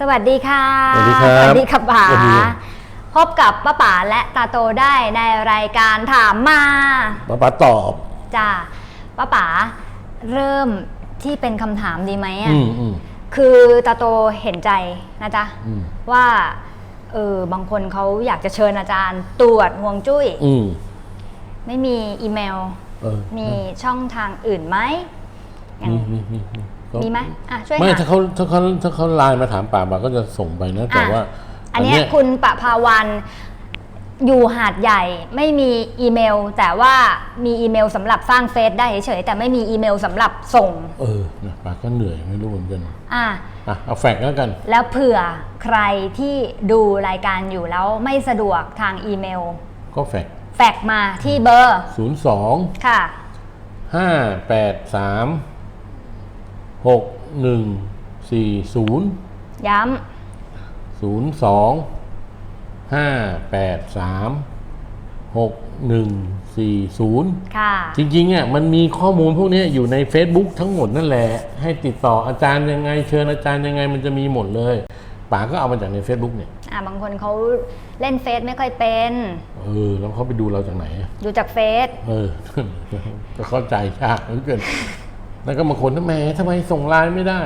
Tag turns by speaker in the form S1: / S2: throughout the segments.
S1: สวัสดีค่ะ
S2: สวัสดีครับ
S1: สวัสดีครับป๋า
S2: สวัสดี
S1: พบกับป้าป๋าและตาโตได้ในรายการถามมา
S2: ป้าป๋าตอบ
S1: จ้าป้าป๋าเริ่มที่เป็นคำถามดีไหมอะ
S2: อืมอืม
S1: คือตาโตเห็นใจนะจ๊ะ
S2: อืม
S1: ว่าเออบางคนเขาอยากจะเชิญอาจารย์ตรวจห่วงจุ้ย
S2: อืม
S1: ไม่มีอีเมล
S2: เออ
S1: มีช่องทางอื่นไหมอย่าง
S2: มีมีมีก็
S1: มีไหมอะช่วย
S2: ไม่
S1: หา
S2: ถ้าเขาถ้าเขาถ้าเขาไลน์มาถามป่าป่าก็จะส่งไปนะแต่
S1: อะ
S2: ว่า
S1: อันเนี้ยคุณปะภาวันอยู่หาดใหญ่ไม่มีอีเมล แต่ว่ามีอีเมลสำหรับสร้างเฟซได้เฉยๆแต่ไม่มีอีเมลสำหรับส่ง
S2: เออนะป่าก็เหนื่อยไม่รู้เหมือนกัน
S1: อะ
S2: อะเอาแฟกซ์แล้วกัน
S1: แล้วเผื่อใครที่ดูรายการอยู่แล้วไม่สะดวกทางอีเมล
S2: ก็แฟกซ์
S1: แฟกซ์มาที่เบอร์
S2: ศูนย์สอง
S1: ค่ะ
S2: ห้าแปดสาม หกหนึ่งสี่ศูนย์
S1: ย้
S2: ศูนย์สองห้าแปดสามหกหนึ่งสี่ศูนย์ำ
S1: ค่ะ
S2: จริงๆอะมันมีข้อมูลพวกเนี้ยอยู่ใน Facebook ทั้งหมดนั่นแหละ ให้ติดต่ออาจารย์ยังไง เชิญอาจารย์ยังไงมันจะมีหมดเลยป๋าก็เอามาจากใน Facebook เนี่ย
S1: อะบางคนเขาเล่นเฟซไม่ค่อยเป็น
S2: เออแล้วเขาไปดูเราจากไหนอะ
S1: ดูจากเฟซ
S2: เออจะเข้าใจยากเหลือเกิน แล้วก็บางคนทำไมทำไมส่งไลน์ไม่ได้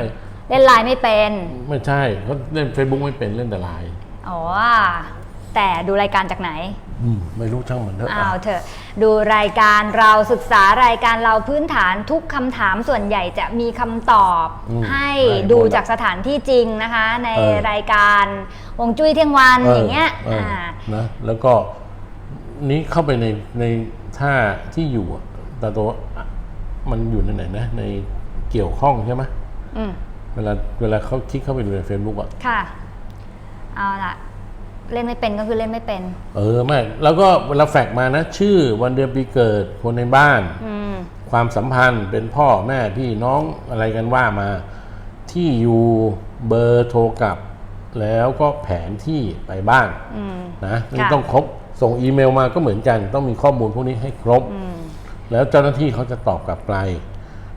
S1: เล่นไลน์ไม่เป็น
S2: ไม่ใช่เขาเล่น Facebook ไม่เป็นเล่นแต่ไลน์
S1: อ๋อ แต่ดูรายการจากไหน
S2: อืมไม่รู้ช่างมันเถอะ
S1: เอาเถอะ ดูรายการเราศึกษารายการเราพื้นฐานทุกคำถามส่วนใหญ่จะมีคำตอบ
S2: อืม
S1: ให้
S2: ได้หม
S1: ดู
S2: ด
S1: จากสถานที่จริงนะคะ ใน
S2: เออ
S1: รายการวงจุ้ยเที่ยงวันอย่างเงี้ย
S2: ออ
S1: อ่า
S2: นะแล้วก็นี้เข้าไปในในท่าที่อยู่อะแต่ตัวอะ มันอยู่ในไหนนะ ในเกี่ยวข้องใช่ไหม
S1: อืม
S2: เวลาเวลาเขาคลิกเข้าไปดูใน Facebook อะ
S1: ค่ะ เอาละเล่นไม่เป็นก็คือเล่นไม่เป็น
S2: เออไม่แล้วก็เวลาแฟกซ์มานะ ชื่อวันเดือนปีเกิดคนในบ้าน
S1: อืม
S2: ความสัมพันธ์เป็นพ่อแม่พี่น้องอะไรกันว่ามา ที่อยู่เบอร์โทรกลับ แล้วก็แผนที่ไปบ้าน
S1: อืม
S2: นะนี่
S1: ค่ะ
S2: ต้องครบส่งอีเมลมาก็เหมือนกัน ต้องมีข้อมูลพวกนี้ให้ครบ
S1: อืม
S2: แล้วเจ้าหน้าที่เขาจะตอบกลับไป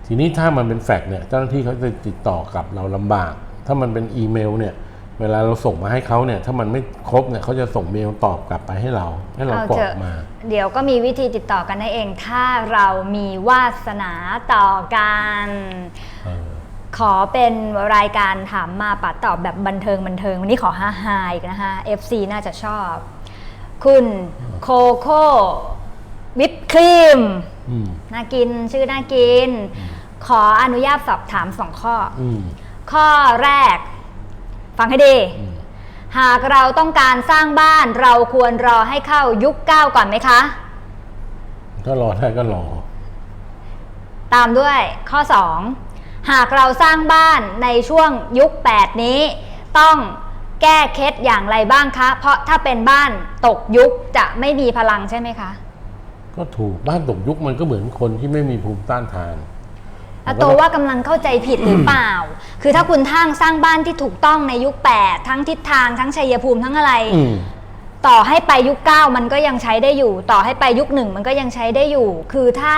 S2: ทีนี้ถ้ามันเป็นแฟกซ์เนี่ยเจ้าหน้าที่เขาจะติดต่อกับเราลำบาก ถ้ามันเป็นอีเมลเนี่ยเวลาเราส่งมาให้เขาเนี่ยถ้ามันไม่ครบเนี่ยเขาจะส่งเมลตอบกลับไปให้เรา ให้เรา
S1: เอา
S2: กรอ
S1: เถ
S2: ก
S1: อะ
S2: มา
S1: เดี๋ยวก็มีวิธีติดต่อกันได้เอง ถ้าเรามีวาสนาต่อกัน
S2: เออ
S1: ขอเป็นรายการถามมาปัดตอบแบบบันเทิงบันเทิง วันนี้ขอฮาฮาอีกนะคะ FC น่าจะชอบ คุณโคโค่วิปครีม
S2: อืม
S1: น่ากินชื่อน่ากิน ขออนุญาตสอบถามสองข้อ
S2: อืม
S1: ข้อแรก ฟังให้ดี
S2: อืม
S1: หากเราต้องการสร้างบ้านเราควรรอให้เข้ายุคเก้าก่อนไหมคะ
S2: ถ้ารอได้ก็รอ
S1: ตามด้วยข้อ2หากเราสร้างบ้านในช่วงยุค 8 นี้ ต้องแก้เคล็ดอย่างไรบ้างคะ เพราะถ้าเป็นบ้านตกยุคจะไม่มีพลังใช่ไหมคะ
S2: ก็ถูกบ้านตกยุคมันก็เหมือนคนที่ไม่มีภูมิต้านทาน
S1: อาโตว่ากำลังเข้าใจผิดหรือเปล่า คือถ้าคุณทั้งสร้างบ้านที่ถูกต้องในยุค 8 ทั้งทิศทางทั้งชัยภูมิทั้งอะไร
S2: อืม
S1: ต่อให้ไปยุค 9 มันก็ยังใช้ได้อยู่ ต่อให้ไปยุคหนึ่งมันก็ยังใช้ได้อยู่ คือถ้า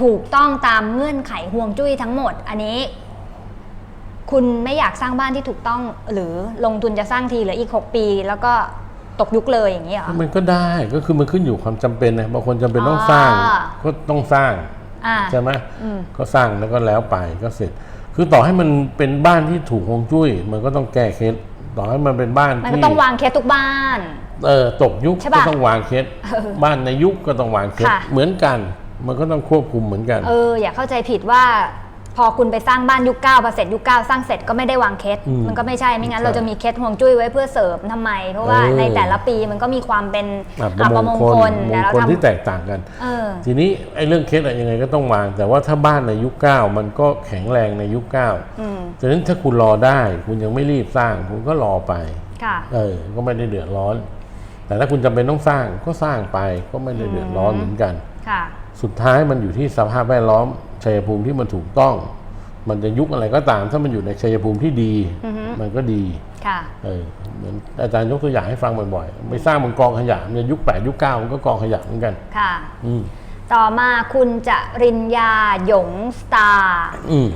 S1: ถูกต้องตามเงื่อนไขห่วงจุ้ยทั้งหมด อันนี้ คุณไม่อยากสร้างบ้านที่ถูกต้อง หรือลงทุนจะสร้างทีเหลืออีก 6 ปี แล้วก็ ตกยุคเลยอย่างนี้เหรอ
S2: มันก็ได้ก็คือมันขึ้นอยู่ความจำเป็นนะบางคนจำเป็นต้อง
S1: อ๋อ
S2: สร้างก็ต้องสร้าง
S1: อ่า
S2: ใช่ไหม
S1: อืม
S2: ก็สร้างแล้วก็แล้วไปก็เสร็จ คือต่อให้มันเป็นบ้านที่ถูกฮวงจุ้ยมันก็ต้องแก้เคล็ดต่อให้มันเป็นบ้าน
S1: มันก็
S2: ที่
S1: ต้องวางเคสทุกบ้าน
S2: เออตกยุค
S1: ใช่
S2: ก็
S1: ปะ
S2: ต้องวางเคล็ด
S1: เออ
S2: บ้านในยุคก็ต้องวางเคล็ด
S1: ค่ะ
S2: เหมือนกัน มันก็ต้องควบคุมเหมือนกัน
S1: เอออย่าเข้าใจผิดว่า พอคุณไปสร้างบ้านยุคเก้าพอเสร็จยุคเก้าสร้างเสร็จก็ไม่ได้วางเคส
S2: อืม
S1: มันก็ไม่ใช่ไม่งั้น
S2: ใช่
S1: เราจะมีเคสห่วงจุ้ยไว้เพื่อเสริมทำไม เพราะว่า
S2: เออ
S1: ในแต่ละปีมันก็มีความเป็น
S2: อั
S1: อั
S2: ป
S1: ป
S2: ม
S1: ม
S2: ง
S1: ง
S2: ค
S1: ค
S2: ล
S1: ล
S2: ม
S1: แต่
S2: ง
S1: เรา
S2: คล
S1: ทำ
S2: ที่แตกต่างกัน
S1: เออ
S2: ทีนี้ไอ้เรื่องเคล็ดอะยังไงก็ต้องวาง แต่ว่าถ้าบ้านในยุคเก้ามันก็แข็งแรงในยุคเก้า
S1: อืม
S2: ฉะนั้นถ้าคุณรอได้ คุณยังไม่รีบสร้าง คุณก็รอไป
S1: ค่ะ
S2: เออ ก็ไม่ได้เดือดร้อน แต่ถ้าคุณจำเป็นต้องสร้างก็สร้างไปก็ไม่ได้เดือดร้อนเหมือนกัน
S1: ค่ะ
S2: สุดท้ายมันอยู่ที่สภาพแวดล้อมชัยภูมิที่มันถูกต้อง มันจะยุคอะไรก็ตาม ถ้ามันอยู่ในชัยภูมิที่ดี
S1: อือฮึ
S2: มันก็ดี
S1: ค่ะ
S2: เออเหมือนอาจารย์ยกตัวอย่างให้ฟังบ่อยๆไปสร้างบนกองขยะเนี่ยยุคแปดยุคเก้ามันก็กองขยะเหมือนกัน
S1: ค่ะ
S2: อืม
S1: ต่อมาคุณจริญญาหยงสตาร์
S2: อืม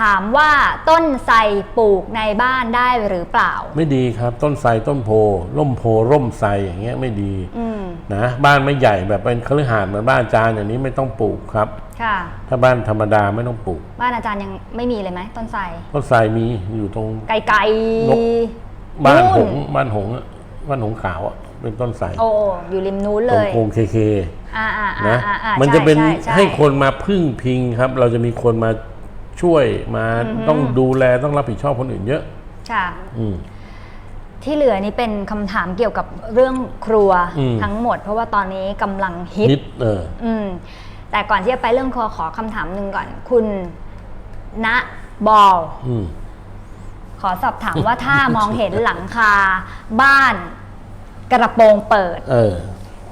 S1: ถามว่าต้นไทรปลูกในบ้านได้หรือเปล่า
S2: ไม่ดีครับ ต้นไทรต้นโพร่มโพร่มไทรอย่างเงี้ยไม่ดี
S1: อืม
S2: นะบ้านไม่ใหญ่แบบเป็นคฤหาสน์เหมือนบ้านอาจารย์อย่างนี้ไม่ต้องปลูกครับ
S1: ค่ะ
S2: ถ้าบ้านธรรมดาไม่ต้องปลูก
S1: บ้านอาจารย์ยังไม่มีเลยไหมต้นไทร
S2: ต้นไทรมีอยู่ตรง
S1: ไกล
S2: นก
S1: ๆ
S2: บ้านห
S1: นู่
S2: งส์บ้านหงส์อะบ้านหงส์ขาวอะเป็นต้นไทร
S1: โอ้อยู่ริมนู้น
S2: ต
S1: เล
S2: รง
S1: ย
S2: โพงเคเค
S1: อ่าอ่าอ่า
S2: นะ
S1: อ่าอ่า
S2: มันจะเป็น
S1: ช่ช่
S2: ให้คนมาพึ่งพิงครับ เราจะมีคนมา ช่วยมาต้องดูแลต้องรับผิดชอบคนอื่นเยอะ
S1: ค่ะ
S2: อืม
S1: ที่เหลือนี่เป็นคำถามเกี่ยวกับเรื่องครัว
S2: อืม
S1: ทั้งหมด เพราะว่าตอนนี้กำลังฮิต
S2: นิดเออ
S1: อืมแต่ก่อนที่จะไปเรื่องครัวขอคำถามหนึ่งก่อน คุณณบอล
S2: อืม
S1: ขอสอบถามว่าถ้ามองเห็นหลังคาบ้านกระโปรงเปิด
S2: เออ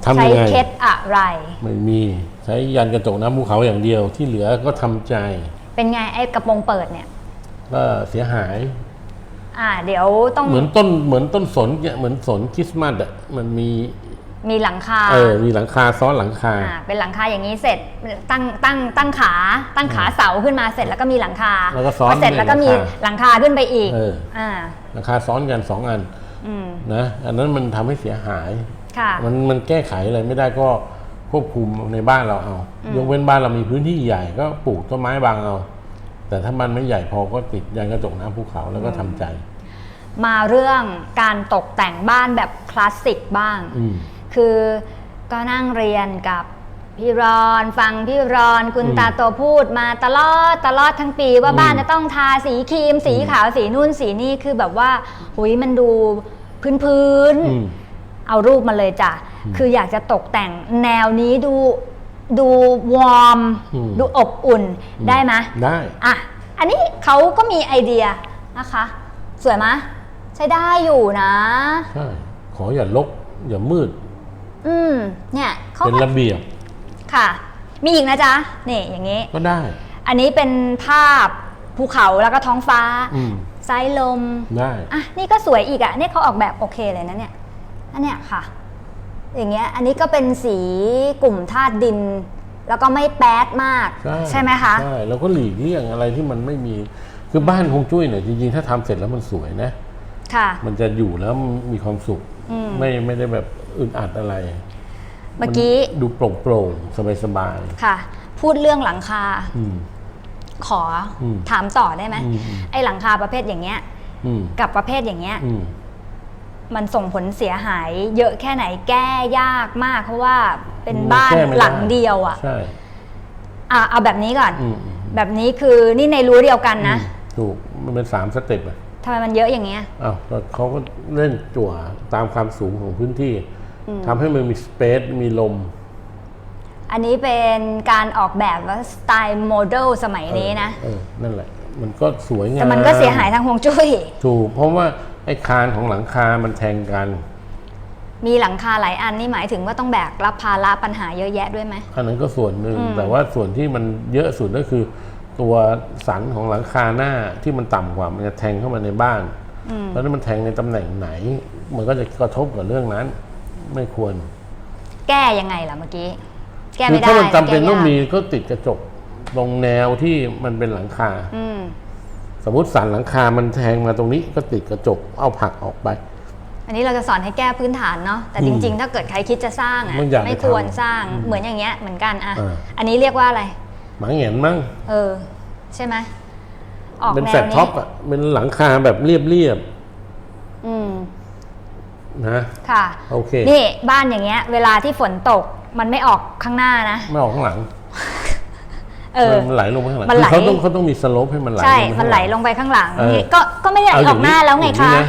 S2: ทำ
S1: ใช้
S2: ยังไง
S1: เคล็ดอะไร
S2: ไม่มีใช้ยันกระจกน้ำภูเขาอย่างเดียวที่เหลือก็ทำใจ
S1: เป็นไงไอ้กระโปรงเปิดเนี่ย
S2: ก็เสียหาย
S1: อ่า เดี๋ยวต้อง
S2: เหมือนต้นเหมือนต้นสนเนี่ยเหมือนสนคริสต์มาสอะมันมี
S1: มีหลังคา
S2: เออมีหลังคาซ้อนหลังคา
S1: อ่าเป็นหลังคาอย่างนี้เสร็จตั้งตั้งตั้งขา ตั้งขาเสาขึ้นมาเสร็จแล้วก็มีหลังคา
S2: แล้วก็ซ้อน
S1: พเสร็จแล้วก็มี
S2: หลังคา
S1: หลังคาขึ้นไปอีก
S2: เออ
S1: อ่า
S2: หลังคาซ้อนกันสองอัน
S1: อืม
S2: นะอันนั้นมันทำให้เสียหาย
S1: ค่ะ
S2: มันมันแก้ไขอะไรไม่ได้ก็ ควบคุมในบ้านเราเอา ยกเว้นบ้านเรามีพื้นที่ใหญ่ก็ปลูกต้นไม้บางเอา แต่ถ้ามันไม่ใหญ่พอก็ติดยันกระจกน้ำภูเขาแล้วก็ทำใจ
S1: มาเรื่องการตกแต่งบ้านแบบคลาสสิกบ้าง
S2: อืม
S1: คือก็นั่งเรียนกับพี่รอนฟังพี่รอนคุณ
S2: อืม
S1: ตาโตพูดมาตลอดตลอดทั้งปีว่า
S2: อืม
S1: บ้านจะต้องทาสีครีม สี
S2: อืม
S1: ขาวสีนู่นสีนี่คือแบบว่าหุยมันดูพื้นพื้นๆ
S2: อืม
S1: เอารูปมาเลยจ้ะ คืออยากจะตกแต่งแนวนี้ดูดูวอร์ม
S2: อืม
S1: ดูอบอุ่นได้ไหม
S2: ได้
S1: อะอันนี้เขาก็มีไอเดียนะคะ สวยไหมใช้ได้อยู่นะ
S2: ใช่ขออย่าลกอย่ามืด
S1: อืมเนี่ยเขา
S2: เป็น
S1: ก็
S2: ระเบียบ
S1: ค่ะ มีอีกนะจ๊ะนี่อย่างนี้
S2: ก็ได้
S1: อันนี้เป็นภาพภูเขาแล้วก็ท้องฟ้า
S2: อืม
S1: สายลม
S2: ได้
S1: อะนี่ก็สวยอีกอะ่ะนี่เขาออกแบบโอเคเลยนะเนี่ยอันเนี้ยค่ะ อย่างเงี้ยอันนี้ก็เป็นสีกลุ่มธาตุดิน แล้วก็ไม่แป๊ดมาก
S2: ใช่
S1: ไหมคะ
S2: ใช่แล้วก็หลีกเลี่ยงอะไรที่มันไม่มีคือบ้านคงจุ้ยเนี่ยจริงๆถ้าทำเสร็จแล้วมันสวยนะ
S1: ค่ะ
S2: มันจะอยู่แล้วมีความสุข
S1: อืม
S2: ไม่ไม่ได้แบบอึดอัดอะไร
S1: เมื่อกี้
S2: นดูโปร่งโปร่งสบายสบาย
S1: ค่ะ พูดเรื่องหลังคา
S2: ๆอืม
S1: ขออ
S2: ม
S1: ถามต่อได้ไหม
S2: อืม
S1: ไอ้หลังคาประเภทอย่างเงี้ย
S2: อืม
S1: กับประเภทอย่างเงี้ย
S2: อื ม
S1: มันส่งผลเสียหาย เยอะแค่ไหนแก้ยากมาก เพราะว่าเป็นบ้าน
S2: แก้ไม่ไห
S1: ลังเดียวอะ่ะ
S2: ใช่
S1: อะเอาแบบนี้ก่อน
S2: อืมอืม
S1: แบบนี้คือนี่ในรั้วเดียวกันนะ
S2: ถูกมันเป็นสามสเต็ปอะ
S1: ทำไมมันเยอะอย่างเงี้ย
S2: อ้าวก็เขาก็เล่นจั่วตามความสูงของพื้นที่ทำให้มันมีสเปซมีลม
S1: อันนี้เป็นการออกแบบว่าสไตล์โมเดลสมัยนี้นะ
S2: เออนั่นแหละ มันก็สวยงาม
S1: แต่มันก็เสียหายทางฮวงจุ้ย
S2: ถูกเพราะว่า ไอ้คานของหลังคา มันแทงกัน
S1: มีหลังคาหลายอันนี่หมายถึงว่าต้องแบกรับภาระปัญหาเยอะแยะด้วยไหม
S2: อันนั้นก็ส่วนหนึ่ง
S1: อืม
S2: แต่ว่าส่วนที่มันเยอะสุดก็คือ ตัวสันของหลังคาหน้าที่มันต่ำกว่า มันจะแทงเข้ามาในบ้าน
S1: อืม
S2: แล้วถ้ามันแทงในตำแหน่งไหน มันก็จะกระทบกับเรื่องนั้น ไม่ควร
S1: แก้ยังไงล่ะเมื่อกี้ แก้
S2: คื
S1: ไม่ได้
S2: ถ้ามันจำเป็น
S1: แก้ยาก
S2: ต้องมีก็ติดกระจกตรงแนวที่มันเป็นหลังคา
S1: อืม
S2: สมมติสันหลังคา มันแทงมาตรงนี้ก็ติดกระจกเอาผลักออกไป
S1: อันนี้เราจะสอนให้แก้พื้นฐานเนาะแต่จริง ๆ ถ้าเกิดใครคิดจะสร้างอะ
S2: มันอยากจะ
S1: ไม่ควร
S2: ทำ
S1: สร้าง
S2: อืม
S1: เหมือนอย่างเงี้ยเหมือนกันอะ
S2: อ่า
S1: อันนี้เรียกว่าอะไร
S2: หมาเหงียนมั้ง
S1: เออ ใช่ไหมออก
S2: เป็น
S1: แน
S2: แฟล
S1: ว
S2: ต
S1: นี้
S2: ท็อปอะเป็นหลังคาแบบเรียบ
S1: อืม
S2: ๆนะ
S1: ค่ะ
S2: โอเค
S1: นี่บ้านอย่างเงี้ย เวลาที่ฝนตกมันไม่ออกข้างหน้านะ
S2: ไม่ออกข้างหลัง
S1: เออ
S2: มันไหลลงไปข้างหลัง
S1: มันไหล
S2: คือเขาต้องเขาต้องมีสโลปให้มันไหล
S1: ใช่
S2: งป
S1: มันไหลลงไปข้างหลัง
S2: เออ
S1: นี่ก็ก็ไม่ได้ไหล
S2: เอาอ
S1: อย่างอกหน้าแล้วไง
S2: อย่าง
S1: คะ
S2: นี้นะ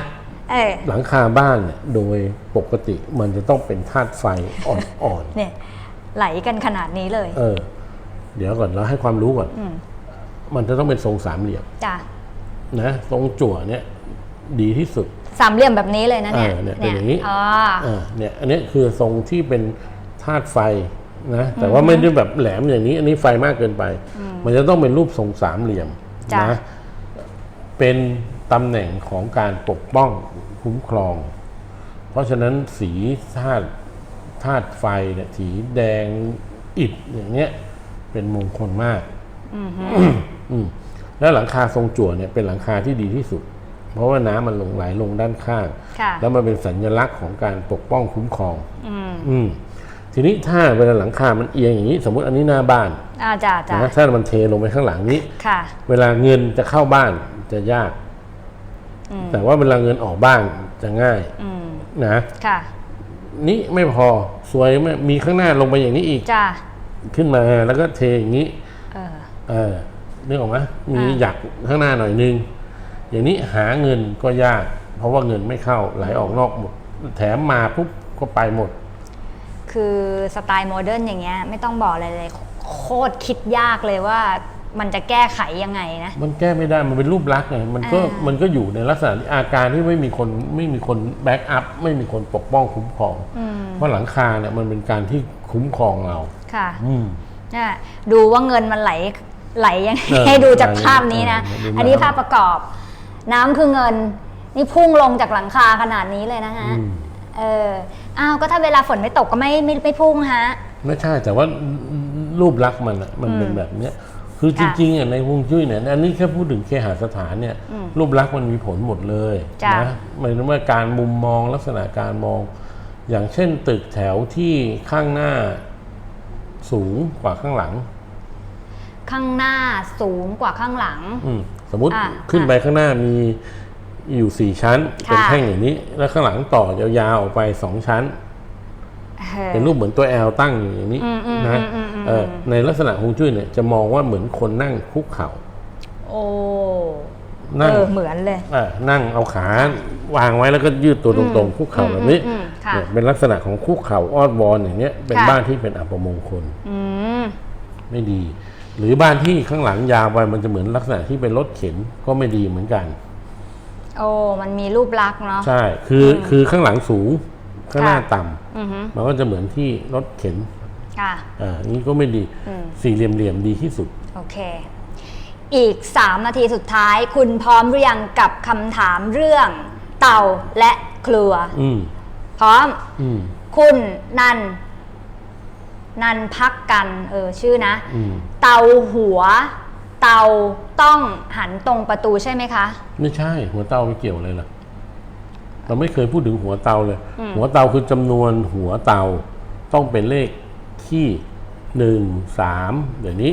S1: เออ
S2: หลังคาบ้านเนี่ยโดยปกติมันจะต้องเป็นธาตุไฟอ่อน
S1: เนี่ยไหลกันขนาดนี้เลย
S2: ๆเออ เดี๋ยวก่อนเราให้ความรู้ก่อน
S1: อืม
S2: มันจะต้องเป็นทรงสามเหลี่ยม
S1: จ้ะ
S2: นะทรงจั่วเนี่ยดีที่สุด
S1: สามเหลี่ยมแบบนี้เลยนะเนี่ย
S2: เออเนี่ยเป็นอย่างนี้
S1: อ๋อ
S2: อ่าเนี่ยอันนี้คือทรงที่เป็นธาตุไฟ นะแต่ว่าไม่ได้แบบแหลมอย่างนี้ อันนี้ไฟมากเกินไป มันจะต้องเป็นรูปทรงสามเหลี่ยม
S1: จ้ะ
S2: นะเป็นตำแหน่งของการปกป้องคุ้มครอง เพราะฉะนั้นสีธาตุธาตุไฟเนี่ยสีแดงอิฐอย่างเนี้ยเป็นมงคลมากอืมและแล้วหลังคาทรงจั่วเนี่ยเป็นหลังคาที่ดีที่สุด เพราะว่าน้ำมันลงไหลลงด้านข้าง
S1: ค่ะ
S2: แล้วมันเป็นสัญลักษณ์ของการปกป้องคุ้มครอง
S1: อืม
S2: อืม ทีนี้ถ้าเวลาหลังคา มันเอียงอย่างนี้ สมมติอันนี้หน้าบ้าน
S1: อ่าจ้าจ้า
S2: นะถ้ามันเทลงไปข้างหลังนี้
S1: ค่ะ
S2: เวลาเงินจะเข้าบ้านจะยาก
S1: อืม
S2: แต่ว่าเวลาเงินออกบ้านจะง่าย
S1: อืม
S2: นะ
S1: ค่ะ
S2: นี่ไม่พอสวยไหมมีข้างหน้าลงไปอย่างนี้อีก
S1: จ้า
S2: ขึ้นมาแล้วก็เทอย่างนี้
S1: เออ
S2: เออนึกออกไหมมี
S1: อ่า
S2: หยักข้างหน้าหน่อยนึง อย่างนี้หาเงินก็ยาก เพราะว่าเงินไม่เข้าไหลออกนอกหมด แถมมาปุ๊บก็ไปหมด
S1: คือสไตล์โมเดิร์นอย่างเงี้ยไม่ต้องบอกอะไรเลยโคตรคิดยากเลยว่ามันจะแก้ไขยังไงนะ
S2: มันแก้ไม่ได้มันเป็นรูปลักษณ์ไงมันก็
S1: อ่ามั
S2: มันก็อยู่ในลักษณะที่อาการที่ไม่มีคนไม่มีคนแบ็กอัพไม่มีคนปกป้องคุ้มครอง
S1: อืม
S2: เพราะหลังคาเนี่ยมันเป็นการที่คุ้มครองเรา
S1: ค่ะ
S2: อืม
S1: เนี่ยดูว่าเงินมันไหลไหลยังไง
S2: เออ
S1: ให้ดูจาก
S2: ไหล
S1: ภาพนี้นะ
S2: เออดู
S1: อันนี้
S2: น้ำ
S1: ภาพประกอบ น้ำคือเงิน นี่พุ่งลงจากหลังคาขนาดนี้เลยนะฮะ
S2: อืม
S1: เออ อ้าวก็ถ้าเวลาฝนไม่ตกก็ไม่ไม่ไม่พุ่งฮะ
S2: ไม่ใช่แต่ว่ารูปลักษณ์มันอะมันเป็นแบบเนี้ยคือจ
S1: ค่ะ
S2: ริงๆอะในฮวงจุ้ยเนี่ยอันนี้แค่พูดถึงเคหสถานเนี่ย
S1: อืม
S2: รูปลักษณ์มันมีผลหมดเลย
S1: จ้ะ
S2: นะหมายถึงว่าการมุมมองลักษณะการมอง อย่างเช่นตึกแถวที่ข้างหน้าสูงกว่าข้างหลัง
S1: ข้างหน้าสูงกว่าข้างหลัง
S2: อืมสมมุติ
S1: อะ
S2: ขึ้นไปข้างหน้ามี อยู่สี่ชั้น
S1: ค่ะ
S2: เป็นแท่งอย่างนี้ แล้วข้างหลังต่อยาวๆออกไปสองชั้น
S1: ออ
S2: เป็นรูปเหมือนตัวแอลตั้งอยู่อย่างนี้
S1: อืมอืม
S2: นะ
S1: อืมอืม
S2: เออในลักษณะฮวงจุ้ยเนี่ยจะมองว่าเหมือนคนนั่งคุกเข่า
S1: โอ้
S2: นั่ง
S1: เออเหมือนเลย
S2: อ่านั่งเอาขาวางไว้แล้วก็ยืดตัวตรงๆคุกเข่าแบบนี้
S1: อืมอืมค่ะ
S2: เนี่ยเป็นลักษณะของคุกเข่าอ้อนวอนอย่างเนี้ยเป็น
S1: ค่ะ
S2: บ้านที่เป็นอัปมงคล
S1: อืม
S2: ไม่ดี หรือบ้านที่ข้างหลังยาวไปมันจะเหมือนลักษณะที่เป็นรถเข็นก็ไม่ดีเหมือนกัน
S1: โอ้มันมีรูปลักษณ์เนาะ
S2: ใช่ คือคือข้างหลังสูง ข้างหน้า
S1: ค่ะ
S2: ต่ำ
S1: อือฮึ
S2: มันก็จะเหมือนที่รถเข็น
S1: ค่ะ
S2: อ่า นี้ก็ไม่ดี
S1: อืม
S2: สี่เหลี่ยมๆดีที่สุด
S1: โอเค อีก 3 นาทีสุดท้าย คุณพร้อมหรือยังกับคำถามเรื่อง เต่าและครัว
S2: อืม
S1: พร้อม
S2: อืม
S1: คุณนัน นันพักกัน เออ ชื่อนะ
S2: อืม
S1: เตาหัว เตาต้องหันตรงประตูใช่ไหมคะ
S2: ไม่ใช่ หัวเตาไม่เกี่ยวเลยล่ะ เราไม่เคยพูดถึงหัวเตาเลย
S1: อืม
S2: หัวเตาคือจำนวนหัวเตาต้องเป็นเลขที่หนึ่งสามอย่างนี้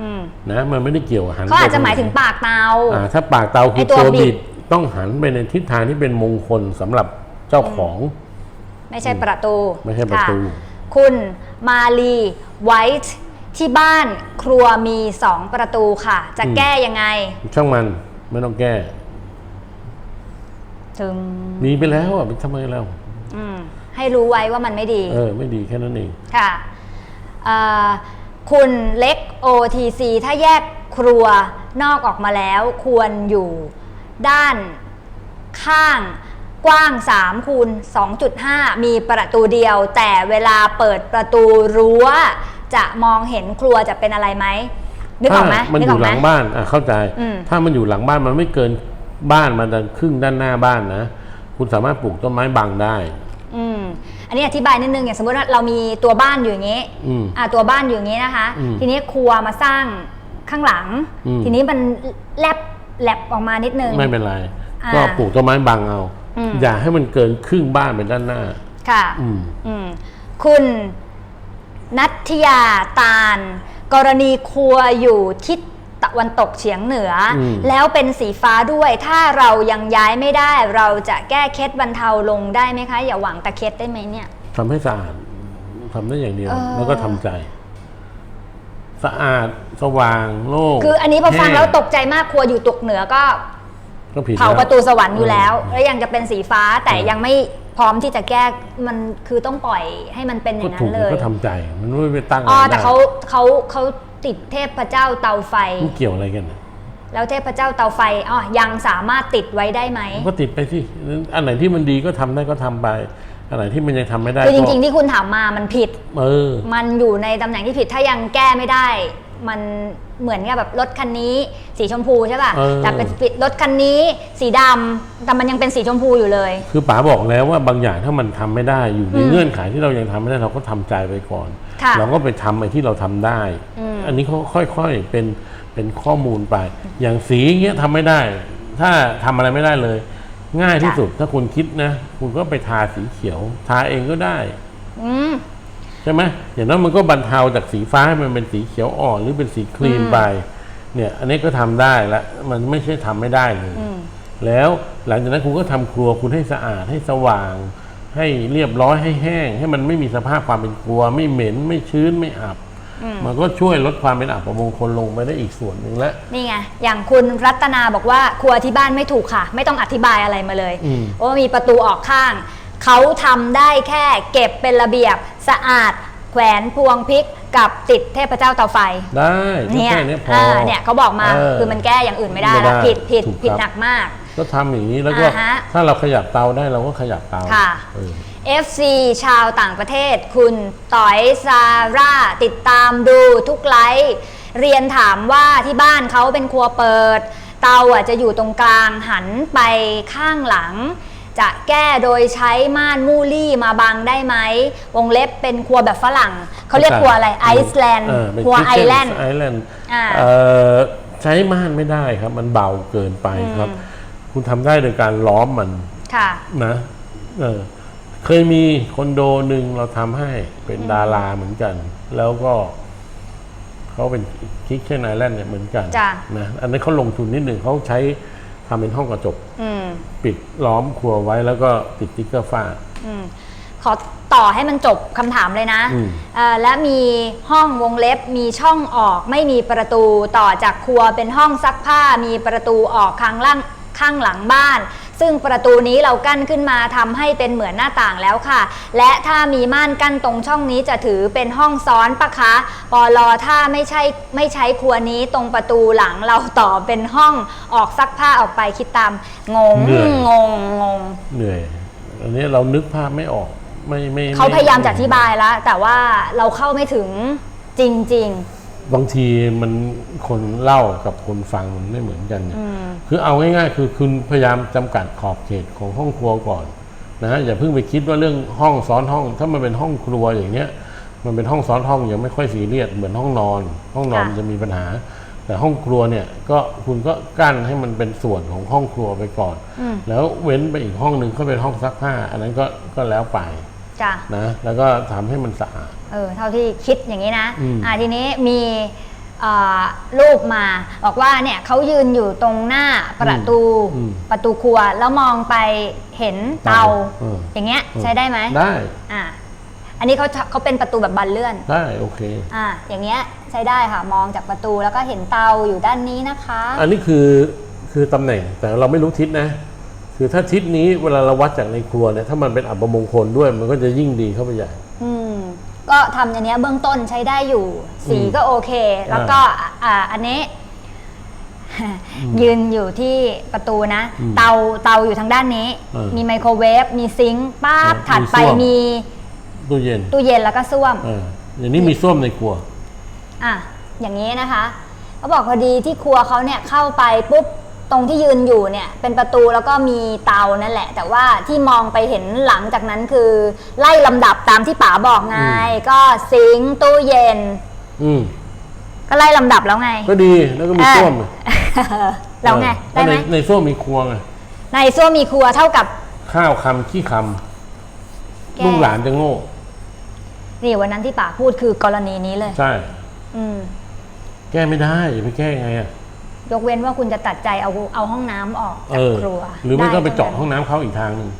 S1: อืม
S2: นะมันไม่ได้เกี่ยวกับหัน
S1: เขาอาจจะหมาย
S2: ไป
S1: ถึงปากเตา
S2: อ่าถ้าปากเตาคือ
S1: ไอ้ตัว
S2: ตัว
S1: บิ
S2: บิ
S1: ด
S2: ดต้องหันไปในทิศทางที่เป็นมงคลสำหรับเจ้าของ
S1: ไม่ใช่ประตู
S2: ไม่ใช่ประตู
S1: ค่คุณมาลีไวท์ ที่บ้านครัวมีสองประตูค่ะ จะแก้ยังไง
S2: ช่างมันไม่ต้องแก้
S1: ถึง
S2: มีไปแล้วอะทำไมแล้ว
S1: อืมให้รู้ไว้ว่ามันไม่ดี
S2: เออ ไม่ดีแค่นั้นเอง
S1: ค่ะเอ่อคุณเล็ก OTC ถ้าแยกครัวนอกออกมาแล้ว ควรอยู่ด้านข้างกว้าง 3 คูณ 2.5 มีประตูเดียว แต่เวลาเปิดประตูรั้ว จะมองเห็นครัวจะเป็นอะไรไหมนึกออกไหม
S2: ถ้ามัน
S1: นึ
S2: อก
S1: ออยู่ก
S2: ห
S1: ไหม
S2: ลังบ้านอะเข้าใจ
S1: อืม
S2: ถ้ามันอยู่หลังบ้านมันไม่เกินบ้านมันจะครึ่งด้านหน้าบ้านนะคุณสามารถปลูกต้นไม้บังได้
S1: อืมอันนี้อธิบายนิดนึงอย่างสมมติว่าเรามีตัวบ้านอยู่อย่างนี้
S2: อืม
S1: อ่าตัวบ้านอยู่อย่างนี้นะคะ
S2: อืม
S1: ทีนี้ครัวมาสร้างข้างหลัง
S2: อืม
S1: ทีนี้มันแลบแลบออกมานิดนึง
S2: ไม่เป็นไร
S1: อ่า
S2: ก็ปลูกต้นไม้บังเอา
S1: อืม
S2: อย่าให้มันเกินครึ่งบ้านเป็นด้านหน้า
S1: ค่ะ
S2: อืม
S1: อืมคุณ นัทยาตาล กรณีครัวอยู่ทิศตะวันตกเฉียงเหนืออ
S2: ม
S1: แล้วเป็นสีฟ้าด้วย ถ้าเรายังย้ายไม่ได้ เราจะแก้เคล็ดบรรเทาลงได้ไหมคะ อย่าหวังตะเคล็ดได้ไหมเนี่ย
S2: ทำให้สะอาดทำได้อย่างเดียว
S1: เออ
S2: แล้วก็ทำใจ สะอาดสว่างโล่ง
S1: คืออันนี้พอฟัง
S2: ห้
S1: แล้วตกใจมากครัวอยู่ตกเหนือก็
S2: ก็ผิด
S1: เผา
S2: แล้ว
S1: ประตูสวรรค์อยู่แล้ว
S2: เแล้
S1: วยังจะเป็นสีฟ้าแต่
S2: เออ
S1: ยังไม่ พร้อมที่จะแก้มันคือต้องปล่อยให้มันเป็นอ
S2: ก็
S1: ย่างนั้
S2: ถู
S1: น
S2: ก
S1: เลย
S2: ก็ทำใจ มันไม่ไปตั้ง
S1: อ๋อ
S2: อะไร
S1: แต่
S2: ได้
S1: เขาเขาเขาติดเทพเจ้าเตาไฟ
S2: มันเกี่ยวอะไรกันน่ะ
S1: แล้วเทพเจ้าเตาไฟอ๋อยังสามารถติดไว้ได้ไหม
S2: ก็ติดไปสิอันไหนที่มันดีก็ทำได้ก็ทำไป อันไหนที่มันยังทำไม่ได้
S1: คือจ
S2: ก็
S1: ริงๆที่คุณถามมามันผิด
S2: เออ
S1: มันอยู่ในตำแหน่งที่ผิดถ้ายังแก้ไม่ได้ มันเหมือนกับแบบรถคันนี้สีชมพูใช่ป่ะ
S2: เออ
S1: แต่เป็นรถคันนี้สีดำแต่มันยังเป็นสีชมพูอยู่เลย
S2: คือป๋าบอกแล้วว่าบางอย่างถ้ามันทำไม่ได้อยู่ใน
S1: อืม
S2: เงื่อนไขที่เรายังทำไม่ได้เราก็ทำใจไปก่อน
S1: ค่ะ
S2: เราก็ไปทำไอ้ที่เราทำได้
S1: อืม
S2: อันนี้เขาค่อยๆเป็นเป็นข้อมูลไป อย่างสีเงี้ยทำไม่ได้ ถ้าทำอะไรไม่ได้เลย ง่ายที่สุดถ้าคุณคิดนะ คุณก็ไปทาสีเขียว ทาเองก็ได้
S1: อืม
S2: ใช่ไหมอย่างนั้นมันก็บรรเทาจากสีฟ้าให้มันเป็นสีเขียวอ่อนหรือเป็นสีครีม
S1: อืม
S2: ไปเนี่ย อันนี้ก็ทำได้ละมันไม่ใช่ทำไม่ได้เลย
S1: อืม
S2: แล้วหลังจากนั้นคุณก็ทำครัวคุณให้สะอาดให้สว่าง ให้เรียบร้อยให้แห้ง ให้มันไม่มีสภาพความเป็นครัว ไม่เหม็นไม่ชื้นไม่อับ
S1: อืม
S2: มันก็ช่วยลดความเป็นอับประมงคลลงไปได้อีกส่วนหนึ่งแล้ว
S1: นี่ไงอย่างคุณรัตนาบอกว่าครัวที่บ้านไม่ถูกค่ะ ไม่ต้องอธิบายอะไรมาเลย
S2: อืม
S1: เพราะว่ามีประตูออกข้างเขาทำได้แค่เก็บเป็นระเบียบ สะอาดแขวนพวงพริกกับติดเทพเจ้าเตาไฟ
S2: ได้ก็
S1: เนี่ย
S2: แค่นี้พอ
S1: อ่าเนี่ยเขาบอกมา
S2: เออ
S1: คือมันแก้อย่างอื่นไม่ได้
S2: ไม่ได้
S1: แล้วผิดผิด
S2: ถูก
S1: ผิด
S2: ครับ
S1: หนักมาก
S2: ก็ทำอย่างนี้แล้วก็
S1: อ่าฮะ
S2: ถ้าเราขยับเตาได้เราก็ขยับเตา
S1: ค่ะ
S2: เออ
S1: FC ชาวต่างประเทศ คุณต่อยซาร่าติดตามดูทุกไลฟ์เรียนถามว่าที่บ้านเขาเป็นครัวเปิด เตาอะจะอยู่ตรงกลางหันไปข้างหลัง จะแก้โดยใช้ม่านมูลี่มาบังได้ไหม วงเล็บเป็นครัวแบบฝรั่ง เขาเรียกครัวอะไรไอซ์แลนด์
S2: เออเป็น
S1: ครัวไอ
S2: Kitchen
S1: แลนด์
S2: ไอแลนด์
S1: อ่า
S2: เอ่อใช้ม่านไม่ได้ครับ มันเบาเกินไปครับ
S1: อืม
S2: คุณทำได้โดยการล้อมมัน
S1: ค่ะ
S2: นะเออเคยมีคอนโดหนึ่งเราทำให้เป็นดาราเหมือนกัน แล้วก็เขาเป็นคิกเช่นไอแลนด์เนี่ยเหมือนกัน
S1: จ้ะ
S2: นะอันนี้นเขาลงทุนนิดหนึ่งเขาใช้ ทำเป็นห้องกระจก
S1: อืม
S2: ปิดล้อมครัวไว้แล้วก็ติดติ๊กเกอร์ฝ้า
S1: อืมขอต่อให้มันจบคำถามเลยนะ
S2: อืม
S1: เอ่อและมีห้องวงเล็บมีช่องออกไม่มีประตูต่อจากครัวเป็นห้องซักผ้ามีประตูออกข้างล่างข้างหลังบ้าน ซึ่งประตูนี้เรากั้นขึ้นมาทำให้เป็นเหมือนหน้าต่างแล้วค่ะ และถ้ามีม่านกั้นตรงช่องนี้จะถือเป็นห้องซ้อนปะคะปอลอถ้าไม่ใช่ไม่ใช้ครัวนี้ตรงประตูหลังเราต่อเป็นห้องออกซักผ้าออกไปคิดตามงง
S2: เหนื่อย
S1: งงงง
S2: เหนื่อย อันนี้เรานึกภาพไม่ออก ไม่ไม่ไเขา
S1: พยายามจะอธิบายแล้ว แต่ว่าเราเข้าไม่ถึงจริง
S2: บางทีมันคนเล่ากับคนฟังมันไม่เหมือนกันเนี่ย
S1: ๆอืม
S2: คือเอาง่ายๆ คือคุณพยายามจำกัดขอบเขตของห้องครัวก่อนนะฮะอย่าเพิ่งไปคิดว่าเรื่องห้องซ้อนห้อง ถ้ามันเป็นห้องครัวอย่างเงี้ย มันเป็นห้องซ้อนห้องยังไม่ค่อยซีเรียสเหมือนห้องนอน ห้องนอน
S1: ค่ะ
S2: มันจะมีปัญหา แต่ห้องครัวเนี่ยก็คุณก็กั้นให้มันเป็นส่วนของห้องครัวไปก่อน
S1: อืม
S2: แล้วเว้นไปอีกห้องหนึ่งก็เป็นห้องซักผ้า อันนั้นก็ก็แล้วไป
S1: จ้ะ
S2: นะแล้วก็ทำให้มันสะอาด
S1: เออเท่าที่คิดอย่างนี้นะ
S2: อืม
S1: อ่าทีนี้มีเอ่อรูปมา บอกว่าเนี่ยเขายืนอยู่ตรงหน้าประตู
S2: อืม
S1: ประตูครัว แล้วมองไปเห็นเตา
S2: เออ
S1: อย่างเงี้ยใช้ได้ไหม
S2: ได้
S1: อ่าอันนี้เขาเขาเป็นประตูแบบบันเลื่อน
S2: ได้โอเค
S1: อ่าอย่างเงี้ยใช้ได้ค่ะมองจากประตูแล้วก็เห็นเตาอยู่ด้านนี้นะคะ
S2: อันนี้คือคือตำแหน่งแต่เราไม่รู้ทิศนะ คือถ้าทิศนี้เวลาเราวัดจากในครัวเนี่ยถ้ามันเป็นอัปมงคลด้วยมันก็จะยิ่งดีเข้าไปใหญ่
S1: อืมก็ทำอย่างเนี้ยเบื้องต้นใช้ได้อยู่ สี
S2: อืม
S1: ก็โอเค แล้วก็อ่าอันนี้ ยืนอยู่ที่ประตูนะ
S2: อืม
S1: เตาเตาอยู่ทางด้านนี้
S2: เออ
S1: มีไมโครเวฟมีซิงค์ป้าบ
S2: เออ
S1: ถัด
S2: มี
S1: ไป
S2: ส้วม
S1: มี
S2: ตู้เย็น
S1: ตู้เย็นแล้วก็ส้วม
S2: เอออย่างนี้มีส้วมในครัว
S1: อะอย่างนี้นะคะเขาบอกพอดีที่ครัวเขาเนี่ยเข้าไปปุ๊บ ตรงที่ยืนอยู่เนี่ยเป็นประตูแล้วก็มีเตานั่นแหละ แต่ว่าที่มองไปเห็นหลังจากนั้นคือ ไล่ลำดับตามที่ป๋าบอกไง
S2: อืม
S1: ก็ซิงค์ตู้เย็น
S2: อืม
S1: ก็ไล่ลำดับแล้วไง
S2: ก็ดีแล้วก็มี
S1: เออ
S2: ส้วม
S1: แล้วไง
S2: เออ
S1: ได้ไหม
S2: ในในส้วมมีครัวไง
S1: ในส้วมมีครัวเท่ากับ
S2: ข้าวคำขี้ค
S1: แก้ำ
S2: ลูกหลานจะโง่
S1: นี่วันนั้นที่ป๋าพูดคือกรณีนี้เลย
S2: ใช่
S1: อืม
S2: แก้ไม่ได้ไปแก้ไงอะ
S1: ยกเว้นว่าคุณจะตัดใจเอาเอาห้องน้ำออก
S2: เอ
S1: จาก
S2: อ
S1: ครัว
S2: หรือไม่ก็ไป
S1: ด้
S2: เจาะ
S1: หมื
S2: ห้
S1: กั
S2: องน้ำเขาอีกทางหนึ่ง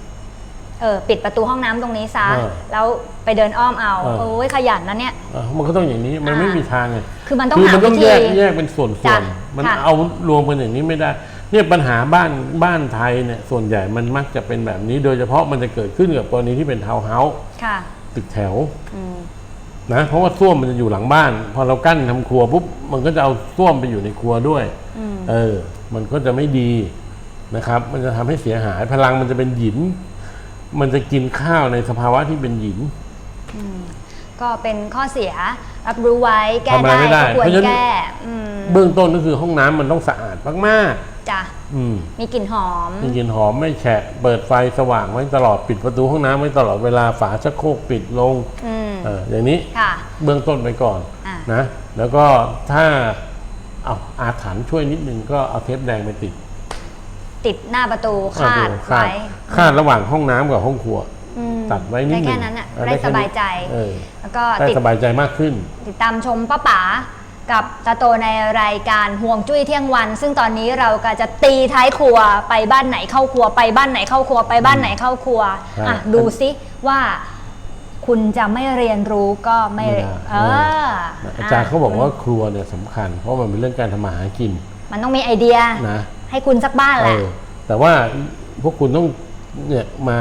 S1: เออปิดประตูห้องน้ำตรงนี้ซะ
S2: เออ
S1: แล้วไปเดินอ้อมเอา
S2: เออ
S1: โอ้ยขยันนะเนี่ย
S2: เออมันก็ต้องอย่างนี้มัน
S1: อ่า
S2: ไม่มีทางไง
S1: คือมันต้อง
S2: คือ
S1: หา
S2: มันต้อง
S1: วิธี
S2: แยกแยกเป็นส่วน
S1: จ้ะ
S2: ๆมัน
S1: ค่ะ
S2: เอารวมกันอย่างนี้ไม่ได้ เนี่ยปัญหาบ้านบ้านไทยเนี่ยส่วนใหญ่มันมักจะเป็นแบบนี้ โดยเฉพาะมันจะเกิดขึ้นกับกรณีที่เป็นทาวน์เฮาส์
S1: ค่ะ
S2: ตึกแถว
S1: อืม
S2: นะเพราะว่าส้วมมันจะอยู่หลังบ้าน พอเรากั้นทำครัวปุ๊บมันก็จะเอาส้วมไปอยู่ในครัวด้วย
S1: อืม
S2: เออ มันก็จะไม่ดีนะครับ มันจะทำให้เสียหายพลังมันจะเป็นหยิน มันจะกินข้าวในสภาวะที่เป็นหยิน
S1: ก็เป็นข้อเสียรับรู้ไว้แก้
S2: ทำอะไร
S1: ได้
S2: ไม่ได้
S1: ก็คว
S2: เพ
S1: ร
S2: ราะฉะนั้น
S1: แก้อืม
S2: เบื้องต้นก็คือห้องน้ำมันต้องสะอาดมาก
S1: จ้ะ
S2: ๆอืม
S1: มีกลิ่นหอม
S2: มีกลิ่นหอมไม่แฉะเปิดไฟสว่างไว้ตลอดปิดประตูห้องน้ำไว้ตลอดเวลาฝาชักโครกปิดลง
S1: อืม
S2: เอออย่างนี้
S1: ค่ะ
S2: เบื้องต้นไปก่อน
S1: อะ
S2: นะแล้วก็ถ้าเอาอาถรรพ์ช่วยนิดนึงก็เอาเทปแดงไปติด
S1: ติดหน้าประตูคาด
S2: คาด
S1: ไว้
S2: คาดระหว่างห้องน้ำกับห้องครัว
S1: อืม
S2: ตัดไว้นิด
S1: ได้
S2: นึง
S1: แค่นั้นอะ
S2: เออ
S1: ได้
S2: แค่
S1: ส
S2: นี้
S1: บายใจ
S2: เออ
S1: แล้วก็
S2: ได้
S1: ติด
S2: สบายใจมากขึ้น
S1: ติดตามชมป้าป๋ากับตาโตในรายการห่วงจุ้ยเที่ยงวัน ซึ่งตอนนี้เราก็จะตีท้ายครัวไปบ้านไหนเข้าครัว ไปบ้านไหนเข้าครัวไปบ้านไหนเข้าครัว
S2: ใช่
S1: อะ ดูซิว่า คุณจะไม่เรียนรู้ก็ไม่เรียน
S2: ไม่ได้
S1: เออ
S2: อาจารย์เขาบอกว่าครัวเนี่ยสำคัญ เพราะมันเป็นเรื่องการทำมาหากิน
S1: มันต้องมีไอเดีย
S2: นะ
S1: ให้คุณสักบ้านแห
S2: เอ
S1: ละ
S2: อแต่ว่าพวกคุณต้องเนี่ยมา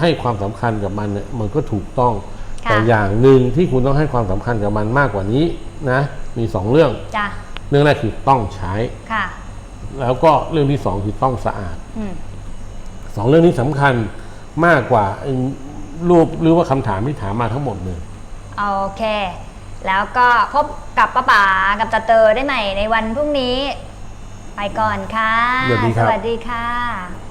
S2: ให้ความสำคัญกับมันเนี่ยมันก็ถูกต้อง
S1: ค่ะ
S2: แต่อย่างหนึ่งที่คุณต้องให้ความสำคัญกับมันมากกว่านี้นะมีสองเรื่อง
S1: จ้ะ
S2: เรื่องแรกคือต้องใช้
S1: ค่ะ
S2: แล้วก็เรื่องที่สองคือต้องสะอาด
S1: อืม
S2: สองเรื่องนี้สำคัญมากกว่าไอ้ รูปหรือว่าคำถามที่ถามมาทั้งหมดเลย
S1: โอเค แล้วก็พบกับป้าป๋ากับตาเตอได้ใหม่ในวันพรุ่งนี้ ไปก่อนค่ะ
S2: สวัสดีครับ
S1: สวัสดีค่ะ